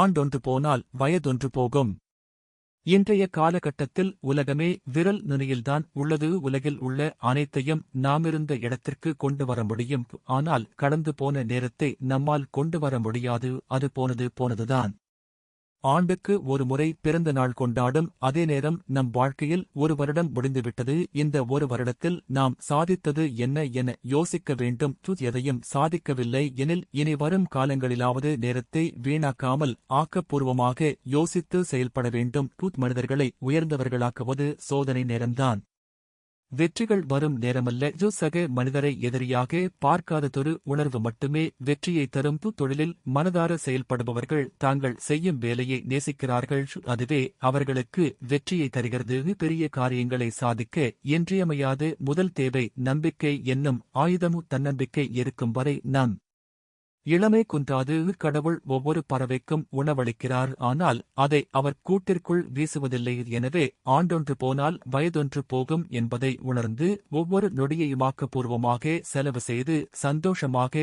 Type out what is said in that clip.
ஆண்டொன்று போனால் வயதொன்று போகும். இன்றைய காலகட்டத்தில் உலகமே விரல் நுனியில்தான் உள்ளது. உலகில் உள்ள அனைத்தையும் நாமிருந்த இடத்திற்கு கொண்டு வர முடியும். ஆனால் கடந்து போன நேரத்தை நம்மால் கொண்டு வர முடியாது. அது போனது போனதுதான். ஆண்டுக்கு ஒரு முறை பிறந்த நாள் கொண்டாடும் அதே நேரம் நம் வாழ்க்கையில் ஒரு வருடம் முடிந்துவிட்டது. இந்த ஒரு வருடத்தில் நாம் சாதித்தது என்ன என யோசிக்க வேண்டும். துத் எதையும் சாதிக்கவில்லை எனில் இனி வரும் காலங்களிலாவது நேரத்தை வீணாக்காமல் ஆக்கப்பூர்வமாக யோசித்து செயல்பட வேண்டும். துத் மனிதர்களை உயர்ந்தவர்களாக்குவது சோதனை நேரம்தான். வெற்றிகள் வரும் நேரமல்ல. சக மனிதரை எதிரியாக பார்க்காததொரு உணர்வு மட்டுமே வெற்றியை தரும். தொழிலில் மனதார செயல்படுபவர்கள் தாங்கள் செய்யும் வேலையை நேசிக்கிறார்கள். அதுவே அவர்களுக்கு வெற்றியை தருகிறது. பெரிய காரியங்களை சாதிக்க இன்றியமையாது முதல் தேவை நம்பிக்கை என்னும் ஆயுதமு தன்னம்பிக்கை இருக்கும் வரை நம் இளமை குன்றாது கடவுள் ஒவ்வொரு பறவைக்கும் உணவளிக்கிறார். ஆனால் அதை அவர் கூட்டிற்குள் வீசுவதில்லை. எனவே ஆண்டொன்று போனால் வயதொன்று போகும் என்பதை உணர்ந்து ஒவ்வொரு நொடியையுமாக்கப்பூர்வமாக செலவு செய்து சந்தோஷமாக